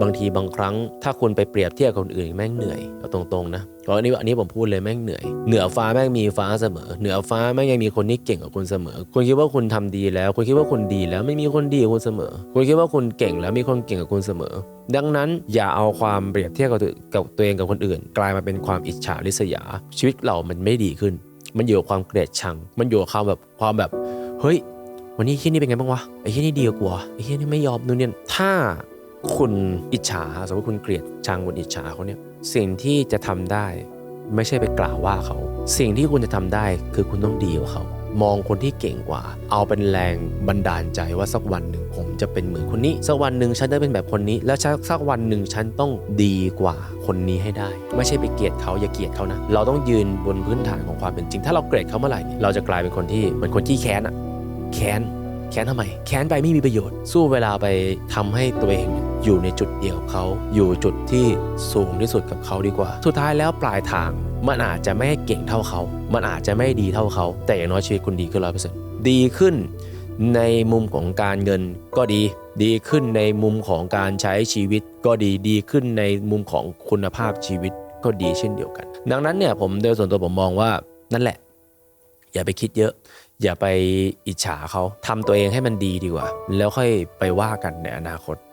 บางทีบางครั้ง ถ้าคุณไปเปรียบเทียบกับคนอื่นแม่งเหนื่อยเอาตรงๆนะก็อันนี้อันนี้ผมพูดเลยแม่งเหนื่อย เหนือฟ้าแม่งมีฟ้าเสมอ เหนือฟ้าแม่งยังมีคนที่เก่งกว่าคุณเสมอ คุณคิดว่าคุณทำดีแล้ว คุณคิดว่าคุณดีแล้วไม่มีคนดีกว่าคุณเสมอ คุณคิดว่าคุณเก่งแล้วมีคนเก่งกว่าคุณเสมอ ดังนั้นอย่าเอาความเปรียบเทียบกับตัวกับตัวเองกับคนอื่น กลายมาเป็นความอิจฉาริษยา ชีวิตเรามันไม่ดีขึ้น มันอยู่กับความเกลียดชัง มันอยู่กับความแบบความแบบเฮ้ยวันนี้ที่นี่เป็นไงบ้างวะไอ้ที่นี่ดีกว่าไอ้ที่นี่ไม่ยอมนู่นเนี่ยถ้า คุณอิจฉาสมมติคุณเกลียดชังคุณอิจฉาเขาเนี่ยสิ่งที่จะทำได้ไม่ใช่ไปกล่าวว่าเขา สิ่งที่คุณจะทำได้คือคุณต้องดีกว่าเขา มองคนที่เก่งกว่า เอาเป็นแรงบันดาลใจว่าสักวันหนึ่งผมจะเป็นเหมือนคนนี้ สักวันหนึ่งฉันจะเป็นแบบคนนี้ แล้วสักวันหนึ่งฉันต้องดีกว่าคนนี้ให้ได้ ไม่ใช่ไปเกลียดเขาอย่าเกลียดเขานะ เราต้องยืนบนพื้นฐานของความเป็นจริง ถ้าเราเกลียดเขาเมื่อไหร่เราจะกลายเป็นคนที่เหมือนคนที่แค้นอะแค้นแค้นทำไม แค้นไปไม่มีประโยชน์ สู้เวลาไปทำให้ตัวเองเนี่ย อยู่ในจุดเดียวกับเขาอยู่จุดที่สูงที่สุดกับเขาดีกว่า สุดท้ายแล้วปลายทางมันอาจจะไม่เก่งเท่าเขา มันอาจจะไม่ดีเท่าเขา แต่อย่างน้อยชีวิตคุณดีขึ้นร้อยเปอร์เซ็นต์ดีขึ้นในมุมของการเงินก็ดี ดีขึ้นในมุมของการใช้ชีวิต ก็ดีดีขึ้นในมุมของคุณภาพชีวิตก็ดีเช่นเดียวกัน ดังนั้นเนี่ยผมโดยส่วนตัวผมมองว่านั่นแหละ อย่าไปคิดเยอะ อย่าไปอิจฉาเขาทำตัวเองให้มันดีดีกว่า แล้วค่อยไปว่ากันในอนาคต